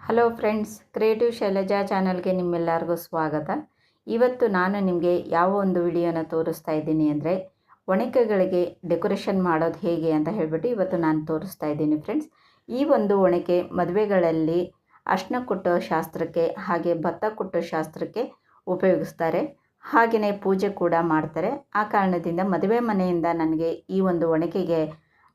Hello friends creative Shailaja ಚಾನಲ್ಗೆ ನಿಮ್ಮೆಲ್ಲರಿಗೂ ಸ್ವಾಗತ. ಇವತ್ತು ನಾನು ನಿಮಗೆ ಯಾವ ಒಂದು ವಿಡಿಯೋನ ತೋರಿಸ್ತಾ ಇದ್ದೀನಿ ಅಂದರೆ ಒಣಕೆಗಳಿಗೆ ಡೆಕೋರೇಷನ್ ಮಾಡೋದು ಹೇಗೆ ಅಂತ ಹೇಳಿಬಿಟ್ಟು ಇವತ್ತು ನಾನು ತೋರಿಸ್ತಾ ಇದ್ದೀನಿ ಫ್ರೆಂಡ್ಸ್ ಈ ಒಂದು ಒಣಕೆ ಮದುವೆಗಳಲ್ಲಿ ಅರ್ಶನ ಕೊಟ್ಟೋ ಶಾಸ್ತ್ರಕ್ಕೆ ಹಾಗೆ ಭತ್ತ ಕೊಟ್ಟೋ ಶಾಸ್ತ್ರಕ್ಕೆ ಉಪಯೋಗಿಸ್ತಾರೆ. ಹಾಗೆಯೇ ಪೂಜೆ ಕೂಡ ಮಾಡ್ತಾರೆ. ಆ ಕಾರಣದಿಂದ ಮದುವೆ ಮನೆಯಿಂದ ನನಗೆ ಈ ಒಂದು ಒಣಕೆಗೆ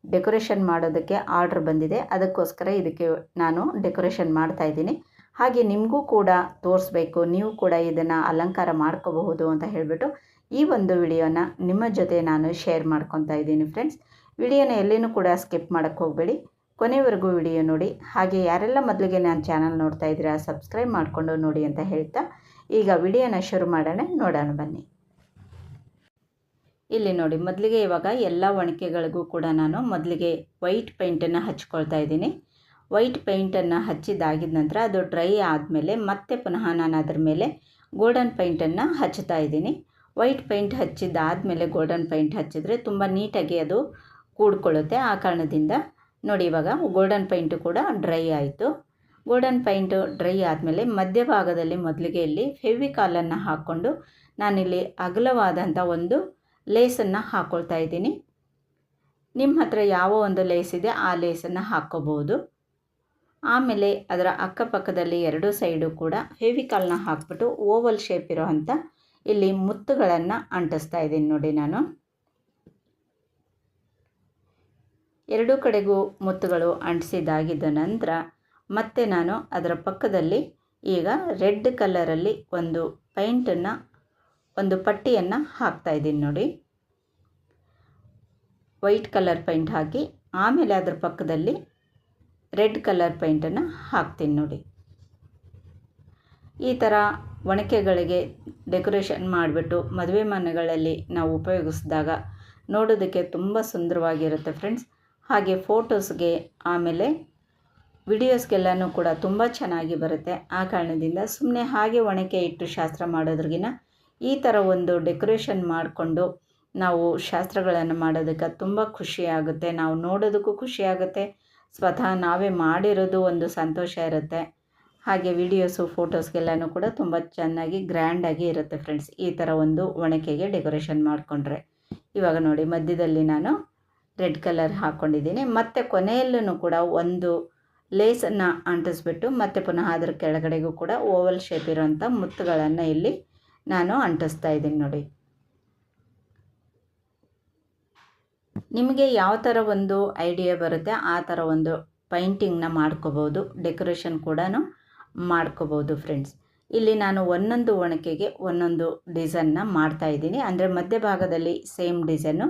ಡೆಕೋರೇಷನ್ ಮಾಡೋದಕ್ಕೆ ಆರ್ಡ್ರ್ ಬಂದಿದೆ. ಅದಕ್ಕೋಸ್ಕರ ಇದಕ್ಕೆ ನಾನು ಡೆಕೋರೇಷನ್ ಮಾಡ್ತಾ ಇದ್ದೀನಿ. ಹಾಗೆ ನಿಮಗೂ ಕೂಡ ತೋರಿಸ್ಬೇಕು. ನೀವು ಕೂಡ ಇದನ್ನು ಅಲಂಕಾರ ಮಾಡ್ಕೋಬಹುದು ಅಂತ ಹೇಳಿಬಿಟ್ಟು ಈ ಒಂದು ವಿಡಿಯೋನ ನಿಮ್ಮ ಜೊತೆ ನಾನು ಶೇರ್ ಮಾಡ್ಕೊತಾ ಇದ್ದೀನಿ ಫ್ರೆಂಡ್ಸ್. ವಿಡಿಯೋನ ಎಲ್ಲೇನೂ ಕೂಡ ಸ್ಕಿಪ್ ಮಾಡೋಕ್ಕೆ ಹೋಗಬೇಡಿ. ಕೊನೆವರೆಗೂ ವಿಡಿಯೋ ನೋಡಿ. ಹಾಗೆ ಯಾರೆಲ್ಲ ಮೊದಲಿಗೆ ನಾನು ಚಾನಲ್ ನೋಡ್ತಾ ಇದ್ದೀರಾ, ಸಬ್ಸ್ಕ್ರೈಬ್ ಮಾಡಿಕೊಂಡು ನೋಡಿ ಅಂತ ಹೇಳ್ತಾ ಈಗ ವಿಡಿಯೋನ ಶುರು ಮಾಡೋಣ, ನೋಡೋಣ ಬನ್ನಿ. ಇಲ್ಲಿ ನೋಡಿ, ಮೊದಲಿಗೆ ಇವಾಗ ಎಲ್ಲ ಒಣಕೆಗಳಿಗೂ ಕೂಡ ನಾನು ಮೊದಲಿಗೆ ವೈಟ್ ಪೇಂಟನ್ನು ಹಚ್ಕೊಳ್ತಾ ಇದ್ದೀನಿ. ವೈಟ್ ಪೇಂಟನ್ನು ಹಚ್ಚಿದಾಗಿದ ನಂತರ ಅದು ಡ್ರೈ ಆದಮೇಲೆ ಮತ್ತೆ ಪುನಃ ನಾನು ಅದರ ಮೇಲೆ ಗೋಲ್ಡನ್ ಪೇಂಟನ್ನು ಹಚ್ತಾ ಇದ್ದೀನಿ. ವೈಟ್ ಪೇಂಟ್ ಹಚ್ಚಿದ್ದಾದಮೇಲೆ ಗೋಲ್ಡನ್ ಪೇಂಟ್ ಹಚ್ಚಿದ್ರೆ ತುಂಬ ನೀಟಾಗಿ ಅದು ಕೂಡ್ಕೊಳ್ಳುತ್ತೆ. ಆ ಕಾರಣದಿಂದ ನೋಡಿ, ಇವಾಗ ಗೋಲ್ಡನ್ ಪೇಂಟು ಕೂಡ ಡ್ರೈ ಆಯಿತು. ಗೋಲ್ಡನ್ ಪೈಂಟು ಡ್ರೈ ಆದಮೇಲೆ ಮಧ್ಯಭಾಗದಲ್ಲಿ ಮೊದಲಿಗೆ ಇಲ್ಲಿ ಫೆವಿಕಾಲನ್ನು ಹಾಕ್ಕೊಂಡು ನಾನಿಲ್ಲಿ ಅಗಲವಾದಂಥ ಒಂದು ಲೇಸನ್ನು ಹಾಕ್ಕೊಳ್ತಾ ಇದ್ದೀನಿ. ನಿಮ್ಮ ಹತ್ರ ಯಾವ ಒಂದು ಲೇಸ್ ಇದೆ ಆ ಲೇಸನ್ನು ಹಾಕ್ಕೋಬೋದು ಆಮೇಲೆ ಅದರ ಅಕ್ಕಪಕ್ಕದಲ್ಲಿ ಎರಡೂ ಸೈಡು ಕೂಡ ಫೆವಿಕಾಲ್ನ ಹಾಕ್ಬಿಟ್ಟು ಓವಲ್ ಶೇಪ್ ಇರೋ ಅಂಥ ಇಲ್ಲಿ ಮುತ್ತುಗಳನ್ನು ಅಂಟಿಸ್ತಾ ಇದ್ದೀನಿ ನೋಡಿ ನಾನು. ಎರಡೂ ಕಡೆಗೂ ಮುತ್ತುಗಳು ಅಂಟಿಸಿದಾಗಿದ್ದ ನಂತರ ಮತ್ತೆ ನಾನು ಅದರ ಪಕ್ಕದಲ್ಲಿ ಈಗ ರೆಡ್ ಕಲರಲ್ಲಿ ಒಂದು ಪೈಂಟನ್ನು, ಒಂದು ಪಟ್ಟಿಯನ್ನು ಹಾಕ್ತಾ ಇದ್ದೀನಿ ನೋಡಿ. ವೈಟ್ ಕಲರ್ ಪೈಂಟ್ ಹಾಕಿ, ಆಮೇಲೆ ಅದರ ಪಕ್ಕದಲ್ಲಿ ರೆಡ್ ಕಲರ್ ಪೈಂಟನ್ನು ಹಾಕ್ತೀನಿ ನೋಡಿ. ಈ ಥರ ಒಣಕೆಗಳಿಗೆ ಡೆಕೋರೇಷನ್ ಮಾಡಿಬಿಟ್ಟು ಮದುವೆ ಮನೆಗಳಲ್ಲಿ ನಾವು ಉಪಯೋಗಿಸಿದಾಗ ನೋಡೋದಕ್ಕೆ ತುಂಬ ಸುಂದರವಾಗಿರುತ್ತೆ ಫ್ರೆಂಡ್ಸ್. ಹಾಗೆ ಫೋಟೋಸ್ಗೆ ಆಮೇಲೆ ವಿಡಿಯೋಸ್ಗೆಲ್ಲನೂ ಕೂಡ ತುಂಬ ಚೆನ್ನಾಗಿ ಬರುತ್ತೆ. ಆ ಕಾರಣದಿಂದ ಸುಮ್ಮನೆ ಹಾಗೆ ಒಣಕೆ ಇಟ್ಟು ಶಾಸ್ತ್ರ ಮಾಡೋದ್ರಿಗಿನ ಈ ಥರ ಒಂದು ಡೆಕೋರೇಷನ್ ಮಾಡಿಕೊಂಡು ನಾವು ಶಾಸ್ತ್ರಗಳನ್ನು ಮಾಡೋದಕ್ಕೆ ತುಂಬ ಖುಷಿಯಾಗುತ್ತೆ ನಾವು ನೋಡೋದಕ್ಕೂ ಖುಷಿಯಾಗುತ್ತೆ ಸ್ವತಃ ನಾವೇ ಮಾಡಿರೋದು ಒಂದು ಸಂತೋಷ ಇರುತ್ತೆ. ಹಾಗೆ ವಿಡಿಯೋಸು, ಫೋಟೋಸ್ಗೆಲ್ಲನೂ ಕೂಡ ತುಂಬ ಚೆನ್ನಾಗಿ ಗ್ರ್ಯಾಂಡಾಗಿ ಇರುತ್ತೆ ಫ್ರೆಂಡ್ಸ್ ಈ ಥರ ಒಂದು ಒಣಕೆಗೆ ಡೆಕೋರೇಷನ್ ಮಾಡಿಕೊಂಡ್ರೆ. ಇವಾಗ ನೋಡಿ ಮಧ್ಯದಲ್ಲಿ ನಾನು ರೆಡ್ ಕಲರ್ ಹಾಕ್ಕೊಂಡಿದ್ದೀನಿ ಮತ್ತು ಕೊನೆಯಲ್ಲೂ ಕೂಡ ಒಂದು ಲೇಸನ್ನು ಅಂಟಿಸ್ಬಿಟ್ಟು ಮತ್ತೆ ಪುನಃ ಅದರ ಕೆಳಗಡೆಗೂ ಕೂಡ ಓವಲ್ ಶೇಪ್ ಇರೋಂಥ ಮುತ್ತುಗಳನ್ನು ಇಲ್ಲಿ ನಾನು ಅಂಟಿಸ್ತಾ ಇದ್ದೀನಿ ನೋಡಿ. ನಿಮಗೆ ಯಾವ ಥರ ಒಂದು ಐಡಿಯಾ ಬರುತ್ತೆ, ಆ ಥರ ಒಂದು ಪೈಂಟಿಂಗ್ನ ಮಾಡ್ಕೋಬೋದು ಡೆಕೋರೇಷನ್ ಕೂಡ ಮಾಡ್ಕೋಬೋದು ಫ್ರೆಂಡ್ಸ್ ಇಲ್ಲಿ ನಾನು ಒಂದೊಂದು ಒಣಕೆಗೆ ಒಂದೊಂದು ಡಿಸೈನ್ನ ಮಾಡ್ತಾ ಇದ್ದೀನಿ. ಅಂದರೆ ಮಧ್ಯಭಾಗದಲ್ಲಿ ಸೇಮ್ ಡಿಸೈನು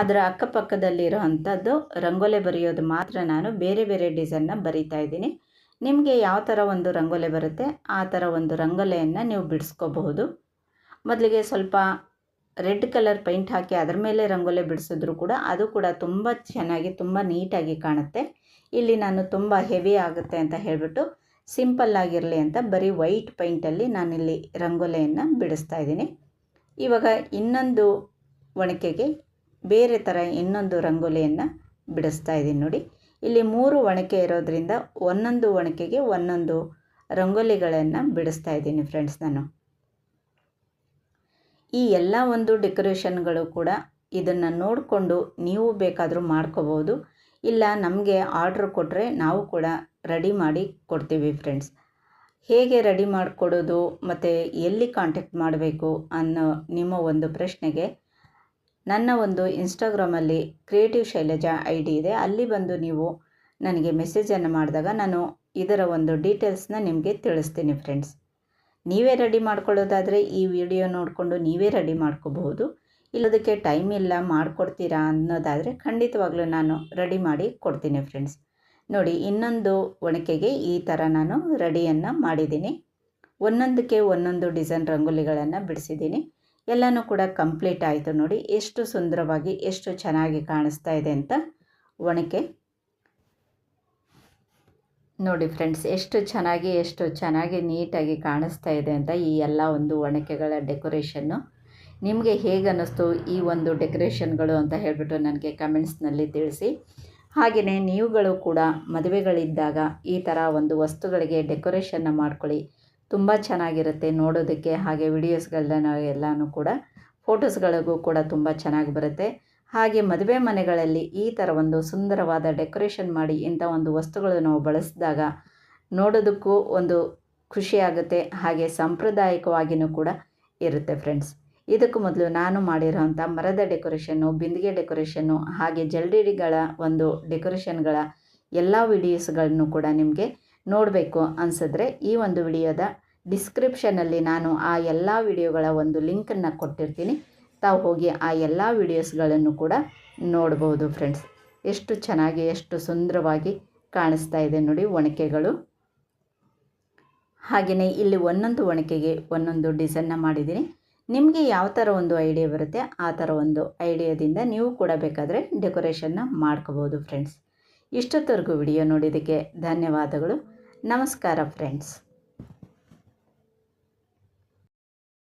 ಅದರ ಅಕ್ಕಪಕ್ಕದಲ್ಲಿರೋ ಅಂಥದ್ದು ರಂಗೋಲೆ ಬರೆಯೋದು ಮಾತ್ರ ನಾನು ಬೇರೆ ಬೇರೆ ಡಿಸೈನ್ನ ಬರಿತಾ ಇದ್ದೀನಿ. ನಿಮಗೆ ಯಾವ ಥರ ಒಂದು ರಂಗೋಲೆ ಬರುತ್ತೆ ಆ ಥರ ಒಂದು ರಂಗೋಲೆಯನ್ನು ನೀವು ಬಿಡಿಸ್ಕೋಬಹುದು. ಮೊದಲಿಗೆ ಸ್ವಲ್ಪ ರೆಡ್ ಕಲರ್ ಪೈಂಟ್ ಹಾಕಿ ಅದರ ಮೇಲೆ ರಂಗೋಲೆ ಬಿಡಿಸಿದ್ರು ಕೂಡ ಅದು ಕೂಡ ತುಂಬ ಚೆನ್ನಾಗಿ ತುಂಬ ನೀಟಾಗಿ ಕಾಣುತ್ತೆ. ಇಲ್ಲಿ ನಾನು ತುಂಬ ಹೆವಿ ಆಗುತ್ತೆ ಅಂತ ಹೇಳಿಬಿಟ್ಟು ಸಿಂಪಲ್ ಆಗಿರಲಿ ಅಂತ ಬರೀ ವೈಟ್ ಪೈಂಟಲ್ಲಿ ನಾನಿಲ್ಲಿ ರಂಗೋಲೆಯನ್ನು ಬಿಡಿಸ್ತಾ ಇದ್ದೀನಿ. ಇವಾಗ ಇನ್ನೊಂದು ಒಣಕೆಗೆ ಬೇರೆ ಥರ ಇನ್ನೊಂದು ರಂಗೋಲಿಯನ್ನು ಬಿಡಿಸ್ತಾ ಇದ್ದೀನಿ ನೋಡಿ. ಇಲ್ಲಿ ಮೂರು ಒಣಕೆ ಇರೋದರಿಂದ ಒಂದೊಂದು ಒಣಕೆಗೆ ಒಂದೊಂದು ರಂಗೋಲಿಗಳನ್ನು ಬಿಡಿಸ್ತಾ ಇದ್ದೀನಿ ಫ್ರೆಂಡ್ಸ್ ನಾನು. ಈ ಎಲ್ಲ ಒಂದು ಡೆಕೋರೇಷನ್ಗಳು ಕೂಡ ಇದನ್ನು ನೋಡಿಕೊಂಡು ನೀವು ಬೇಕಾದರೂ ಮಾಡ್ಕೋಬೋದು ಇಲ್ಲ ನಮಗೆ ಆರ್ಡ್ರ್ ಕೊಟ್ಟರೆ ನಾವು ಕೂಡ ರೆಡಿ ಮಾಡಿ ಕೊಡ್ತೀವಿ ಫ್ರೆಂಡ್ಸ್ ಹೇಗೆ ರೆಡಿ ಮಾಡಿಕೊಡೋದು ಮತ್ತು ಎಲ್ಲಿ ಕಾಂಟ್ಯಾಕ್ಟ್ ಮಾಡಬೇಕು ಅನ್ನೋ ನಿಮ್ಮ ಒಂದು ಪ್ರಶ್ನೆಗೆ ನನ್ನ ಒಂದು ಇನ್ಸ್ಟಾಗ್ರಾಮಲ್ಲಿ ಕ್ರಿಯೇಟಿವ್ ಶೈಲಜಾ ಐ ಡಿ ಇದೆ. ಅಲ್ಲಿ ಬಂದು ನೀವು ನನಗೆ ಮೆಸೇಜನ್ನು ಮಾಡಿದಾಗ ನಾನು ಇದರ ಒಂದು ಡೀಟೇಲ್ಸ್ನ ನಿಮಗೆ ತಿಳಿಸ್ತೀನಿ ಫ್ರೆಂಡ್ಸ್ ನೀವೇ ರೆಡಿ ಮಾಡ್ಕೊಳ್ಳೋದಾದರೆ ಈ ವಿಡಿಯೋ ನೋಡಿಕೊಂಡು ನೀವೇ ರೆಡಿ ಮಾಡ್ಕೋಬಹುದು. ಇಲ್ಲದಕ್ಕೆ ಟೈಮ್ ಇಲ್ಲ, ಮಾಡಿಕೊಡ್ತೀರಾ ಅನ್ನೋದಾದರೆ ಖಂಡಿತವಾಗ್ಲೂ ನಾನು ರೆಡಿ ಮಾಡಿ ಕೊಡ್ತೀನಿ ಫ್ರೆಂಡ್ಸ್ ನೋಡಿ, ಇನ್ನೊಂದು ಒಣಕೆಗೆ ಈ ಥರ ನಾನು ರೆಡಿಯನ್ನು ಮಾಡಿದ್ದೀನಿ. ಒಂದೊಂದಕ್ಕೆ ಒಂದೊಂದು ಡಿಸೈನ್ ರಂಗೋಲಿಗಳನ್ನು ಬಿಡಿಸಿದ್ದೀನಿ. ಎಲ್ಲನೂ ಕೂಡ ಕಂಪ್ಲೀಟ್ ಆಯಿತು ನೋಡಿ. ಎಷ್ಟು ಸುಂದರವಾಗಿ, ಎಷ್ಟು ಚೆನ್ನಾಗಿ ಕಾಣಿಸ್ತಾ ಇದೆ ಅಂತ ಒಣಕೆ. ನೋಡಿ ಫ್ರೆಂಡ್ಸ್, ಎಷ್ಟು ಚೆನ್ನಾಗಿ ಎಷ್ಟು ಚೆನ್ನಾಗಿ ನೀಟಾಗಿ ಕಾಣಿಸ್ತಾ ಇದೆ ಅಂತ ಈ ಎಲ್ಲ ಒಂದು ಒಣಕೆಗಳ ಡೆಕೋರೇಷನ್ನು ನಿಮಗೆ ಹೇಗೆ ಅನ್ನಿಸ್ತು ಈ ಒಂದು ಡೆಕೋರೇಷನ್ಗಳು ಅಂತ ಹೇಳಿಬಿಟ್ಟು ನನಗೆ ಕಮೆಂಟ್ಸ್ನಲ್ಲಿ ತಿಳಿಸಿ. ಹಾಗೆಯೇ ನೀವುಗಳು ಕೂಡ ಮದುವೆಗಳಿದ್ದಾಗ ಈ ಥರ ಒಂದು ವಸ್ತುಗಳಿಗೆ ಡೆಕೋರೇಷನ್ನ ಮಾಡ್ಕೊಳ್ಳಿ. ತುಂಬ ಚೆನ್ನಾಗಿರುತ್ತೆ ನೋಡೋದಕ್ಕೆ, ಹಾಗೆ ವಿಡಿಯೋಸ್ಗಳನ್ನ ಎಲ್ಲನೂ ಕೂಡ ಫೋಟೋಸ್ಗಳಿಗೂ ಕೂಡ ತುಂಬ ಚೆನ್ನಾಗಿ ಬರುತ್ತೆ. ಹಾಗೆ ಮದುವೆ ಮನೆಗಳಲ್ಲಿ ಈ ಥರ ಒಂದು ಸುಂದರವಾದ ಡೆಕೋರೇಷನ್ ಮಾಡಿ ಇಂಥ ಒಂದು ವಸ್ತುಗಳು ನಾವು ಬಳಸಿದಾಗ ನೋಡೋದಕ್ಕೂ ಒಂದು ಖುಷಿಯಾಗುತ್ತೆ ಹಾಗೆ ಸಾಂಪ್ರದಾಯಿಕವಾಗಿಯೂ ಕೂಡ ಇರುತ್ತೆ ಫ್ರೆಂಡ್ಸ್ ಇದಕ್ಕೂ ಮೊದಲು ನಾನು ಮಾಡಿರೋಂಥ ಮರದ ಡೆಕೋರೇಷನ್ನು ಬಿಂದಿಗೆ ಡೆಕೋರೇಷನ್ನು ಹಾಗೆ ಜಲ್ಡಿಡಿಗಳ ಒಂದು ಡೆಕೋರೇಷನ್ಗಳ ಎಲ್ಲ ವಿಡಿಯೋಸ್ಗಳನ್ನು ಕೂಡ ನಿಮಗೆ ನೋಡಬೇಕು ಅನ್ಸಿದ್ರೆ ಈ ಒಂದು ವಿಡಿಯೋದ ಡಿಸ್ಕ್ರಿಪ್ಷನಲ್ಲಿ ನಾನು ಆ ಎಲ್ಲ ವಿಡಿಯೋಗಳ ಒಂದು ಲಿಂಕನ್ನು ಕೊಟ್ಟಿರ್ತೀನಿ. ತಾವು ಹೋಗಿ ಆ ಎಲ್ಲ ವಿಡಿಯೋಸ್ಗಳನ್ನು ಕೂಡ ನೋಡ್ಬೋದು ಫ್ರೆಂಡ್ಸ್ ಎಷ್ಟು ಚೆನ್ನಾಗಿ, ಎಷ್ಟು ಸುಂದರವಾಗಿ ಕಾಣಿಸ್ತಾ ಇದೆ ನೋಡಿ ಒಣಕೆಗಳು. ಹಾಗೆಯೇ ಇಲ್ಲಿ ಒಂದೊಂದು ಒಣಕೆಗೆ ಒಂದೊಂದು ಡಿಸೈನ್ನ ಮಾಡಿದ್ದೀನಿ. ನಿಮಗೆ ಯಾವ ಥರ ಒಂದು ಐಡಿಯಾ ಬರುತ್ತೆ ಆ ಥರ ಒಂದು ಐಡಿಯಾದಿಂದ ನೀವು ಕೂಡ ಬೇಕಾದರೆ ಡೆಕೋರೇಷನ್ನ ಮಾಡ್ಕೋಬೋದು ಫ್ರೆಂಡ್ಸ್ ಇಷ್ಟೊತ್ತವರೆಗೂ ವಿಡಿಯೋ ನೋಡಿದ್ದಕ್ಕೆ ಧನ್ಯವಾದಗಳು. ನಮಸ್ಕಾರ ಫ್ರೆಂಡ್ಸ್